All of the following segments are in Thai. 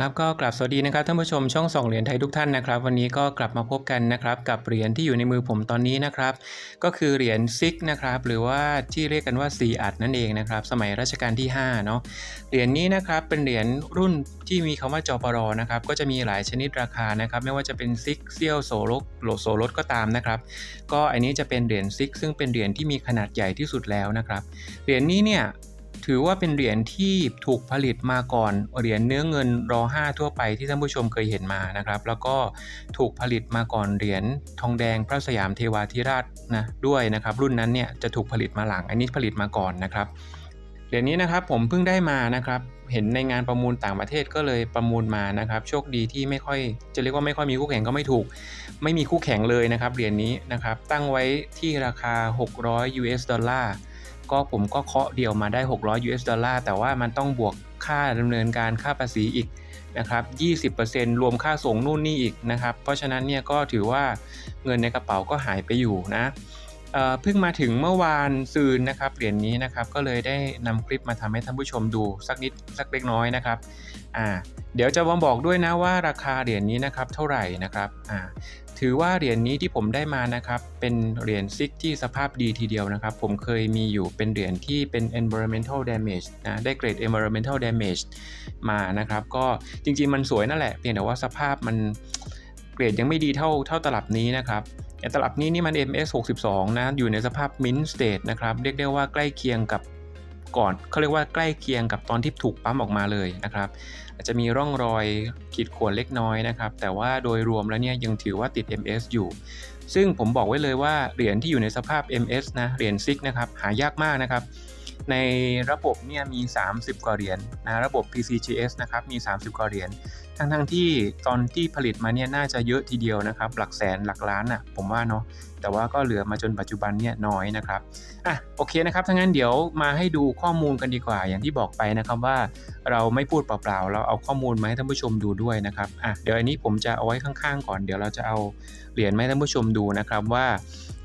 ครับก็กลับสวัสดีนะครับท่านผู้ชมช่องส่องเหรียญไทยทุกท่านนะครับ วันนี้ก็กลับมาพบกันนะครับกับเหรียญที่อยู่ในมือผมตอนนี้นะครับ ก็คือเหรียญซิกนะครับหรือว่าที่เรียกกันว่าสีอัดนั่นเองนะครับ สมัยรัชกาลที่5เนาะเหรียญนี้นะครับเป็นเหรียญรุ่นที่มีคำว่าจปรนะครับก็จะมีหลายชนิดราคานะครับ ไม่ว่าจะเป็นซิกเซียวโซลกโลโซลดก็ตามนะครับ ก็อันนี้จะเป็นเหรียญซิกซึ่งเป็นเหรียญที่มีขนาดใหญ่ที่สุดแล้วนะครับเหรียญนี้เนี่ย ถือว่าเป็นเหรียญที่ถูกผลิตมาก่อนเหรียญเนื้อเงินรอ5ทั่วไปที่ท่านผู้ชมเคยเห็นมานะครับ แล้วก็ถูกผลิตมาก่อนเหรียญทองแดงพระสยามเทวาธิราชนะด้วยนะครับ รุ่นนั้นเนี่ยจะถูกผลิตมาหลังอันนี้ผลิตมาก่อนนะครับเหรียญนี้นะครับผมเพิ่งได้มานะครับเห็นในงานประมูลต่างประเทศก็เลยประมูลมานะครับ โชคดีที่ไม่ค่อยจะเรียกว่าไม่ค่อยมีคู่แข่งก็ไม่ถูก ไม่มีคู่แข่งเลยนะครับเหรียญนี้นะครับตั้งไว้ที่ราคา 600 US ดอลลาร์ ก็ผมก็เคาะเดียวมาได้ 600 US ดอลลาร์แต่ว่ามันต้องบวกค่าดำเนินการค่าภาษีอีกนะครับ 20%รวมค่าส่งนู่นนี่อีกนะครับ เพราะฉะนั้นเนี่ยก็ถือว่าเงินในกระเป๋าก็หายไปอยู่นะเพิ่งมาถึงเมื่อวานซืนนะครับเหรียญนี้นะครับก็เลยได้นำคลิปมาทำให้ท่านผู้ชมดูสักนิดสักเล็กน้อยนะครับอ่าเดี๋ยวจะมาบอกด้วยนะว่าราคาเหรียญนี้นะครับเท่าไหร่นะครับอ่า ถือว่าเหรียญนี้ที่ผมได้มานะครับ เป็นเหรียญซิกที่สภาพดีทีเดียวนะครับ ผมเคยมีอยู่เป็นเหรียญที่เป็น environmental damage นะได้เกรด environmental damage มานะครับ ก็จริงๆมันสวยนั่นแหละเพียงแต่ว่าสภาพมันเกรดยังไม่ดีเท่าเท่าตลับนี้นะครับตลับนี้นี่มัน MS 62นะอยู่ในสภาพ mint state นะครับเรียกได้ว่าใกล้เคียงกับ ก่อนเขาเรียกว่าใกล้เคียงกับตอนที่ถูกปั๊มออกมาเลยนะครับ อาจจะมีร่องรอยขีดข่วนเล็กน้อยนะครับ แต่ว่าโดยรวมแล้วเนี่ยยังถือว่าติด MS อยู่ ซึ่งผมบอกไว้เลยว่าเหรียญที่อยู่ในสภาพ MS นะเหรียญซิกนะครับหายากมากนะครับ ในระบบเนี่ยมี 30 กว่าเหรียญนะระบบ PCGS นะครับมี 30 กว่าเหรียญทั้งทั้งที่ตอนที่ผลิตมาเนี่ยน่าจะเยอะทีเดียวนะครับ หลักแสนหลักล้านอะผมว่าเนาะแต่ว่าก็เหลือมาจนปัจจุบันเนี่ยน้อยนะครับอะโอเคนะครับทั้างนั้นเดี๋ยวมาให้ดูข้อมูลกันดีกว่า อย่างที่บอกไปนะครับว่าเราไม่พูดเปล่าๆ เราเอาข้อมูลมาให้ท่านผู้ชมดูด้วยนะครับอะเดี๋ยวอันนี้ผมจะเอาไว้ข้างๆ ก่อนเดี๋ยวเราจะเอาเหรียญมาให้ท่านผู้ชมดูนะครับว่า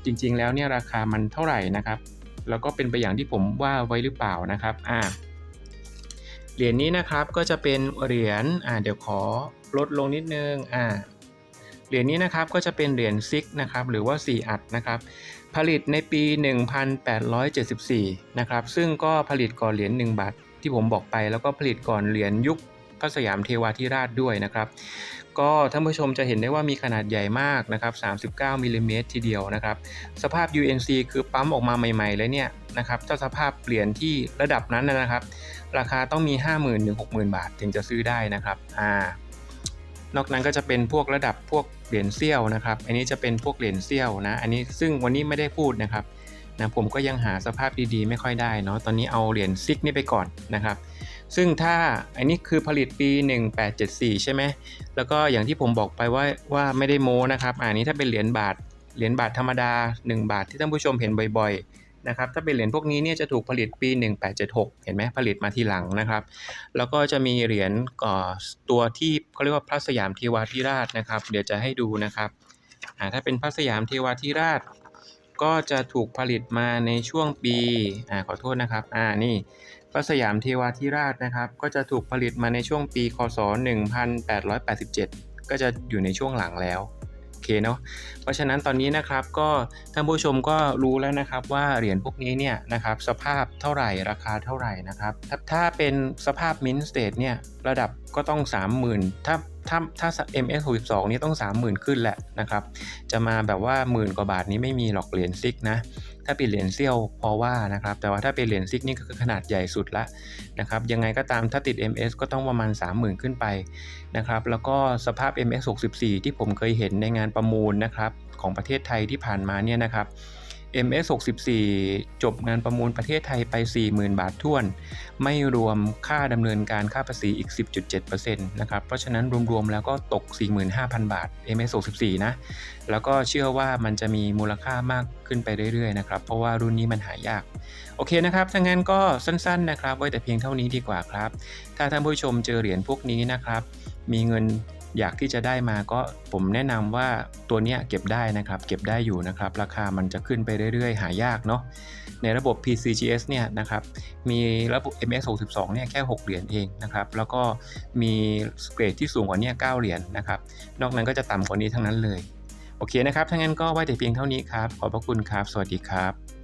จริงๆ แล้วเนี่ยราคามันเท่าไหร่นะครับ แล้วก็เป็นไปอย่างที่ผมว่าไว้หรือเปล่านะครับอ่าเหรียญนี้นะครับก็จะเป็นเหรียญอ่าเดี๋ยวขอลดลงนิดนึงอ่าเหรียญนี้นะครับก็จะเป็นเหรียญซิกนะครับหรือว่า 4 อัดนะครับผลิตในปี 1874 นะครับซึ่งก็ผลิตก่อนเหรียญ1บาทที่ผมบอกไปแล้วก็ผลิตก่อนเหรียญยุค พระสยามเทวาธิราชด้วยนะครับ ก็ท่านผู้ชมจะเห็นได้ว่ามีขนาดใหญ่มากนะครับ 39มิลลิเมตรทีเดียวนะครับ สภาพ UNC คือปั๊มออกมาใหม่ๆเลยเนี่ยนะครับถ้าสภาพเหรียญที่ระดับนั้นนะครับ ราคาต้องมี 50,000ถึง60,000 บาทถึงจะซื้อได้นะครับอ่านอกนั้นก็จะเป็นพวกระดับพวกเหรียญเซี่ยวนะครับ อันนี้จะเป็นพวกเหรียญเซี่ยวนะ อันนี้ซึ่งวันนี้ไม่ได้พูดนะครับนะผมก็ยังหาสภาพดีๆ ไม่ค่อยได้เนาะ ตอนนี้เอาเหรียญซิกนี่ไปก่อนนะครับ ซึ่งถ้าอันนี้คือผลิตปี 1874 ใช่ไหมแล้วก็อย่างที่ผมบอกไปว่าว่าไม่ได้โม้นะครับอันนี้ถ้าเป็นเหรียญบาทเหรียญบาทธรรมดา 1 บาทที่ท่านผู้ชมเห็นบ่อยๆนะครับถ้าเป็นเหรียญพวกนี้เนี่ยจะถูกผลิตปี 1876 เห็นไหมผลิตมาทีหลังนะครับ แล้วก็จะมีเหรียญก่อตัวที่เขาเรียกว่าพระสยามเทวาธิราชนะครับ เดี๋ยวจะให้ดูนะครับถ้าเป็นพระสยามเทวาธิราช ก็จะถูกผลิตมาในช่วงปีอ่าขอโทษนะครับอ่านี่พระสยามเทวาธิราชนะครับ ก็จะถูกผลิตมาในช่วงปี คศ 1887 ก็จะอยู่ในช่วงหลังแล้ว เคเนาะเพราะฉะนั้นตอนนี้นะครับก็ท่านผู้ชมก็รู้แล้วนะครับว่าเหรียญพวกนี้เนี่ยนะครับสภาพเท่าไหร่ราคาเท่าไหร่นะครับถ้าถ้าเป็นสภาพมินสเตทเนี่ยระดับก็ต้อง 30,000 ถ้าถ้าถ้า MS 62นี่ต้อง 30,000 ขึ้นแหละนะครับ จะมาแบบว่าหมื่นกว่าบาทนี้ไม่มีหรอกเหรียญซิกนะ ถ้าเป็นเหรียญเซี่ยวพอว่านะครับ แต่ว่าถ้าเป็นเหรียญซิกนี่ก็คือขนาดใหญ่สุดละนะครับ ยังไงก็ตามถ้าติด MS ก็ต้องประมาณ 30,000 ขึ้นไปนะครับ แล้วก็สภาพ MS 64 ที่ผมเคยเห็นในงานประมูลนะครับของประเทศไทยที่ผ่านมาเนี่ยนะครับ MS 64 จบงานประมูลประเทศไทยไป 40,000 บาทท้วน ไม่รวมค่าดำเนินการค่าภาษีอีก 10.7%นะครับ เพราะฉะนั้นรวมๆแล้วก็ตก 45,000 บาท MS 64 นะ แล้วก็เชื่อว่ามันจะมีมูลค่ามากขึ้นไปเรื่อยๆนะครับ เพราะว่ารุ่นนี้มันหายาก โอเคนะครับถ้างั้นก็สั้นๆนะครับ ไว้แต่เพียงเท่านี้ดีกว่าครับ ถ้าท่านผู้ชมเจอเหรียญพวกนี้นะครับ มีเงิน อยากที่จะได้มาก็ผมแนะนำว่าตัวเนี้ยเก็บได้นะครับ เก็บได้อยู่นะครับ ราคามันจะขึ้นไปเรื่อยๆ หายากเนาะในระบบ PCGS เนี่ยนะครับมีระบบ MX 62 เนี่ยแค่ 6 เหรียญเองนะครับ แล้วก็มีเกรดที่สูงกว่านี้9เหรียญนะครับ นอกนั้นก็จะต่ำกว่านี้ทั้งนั้นเลย โอเคนะครับถ้างั้นก็ไว้แต่เพียงเท่านี้ครับ ขอบพระคุณครับ สวัสดีครับ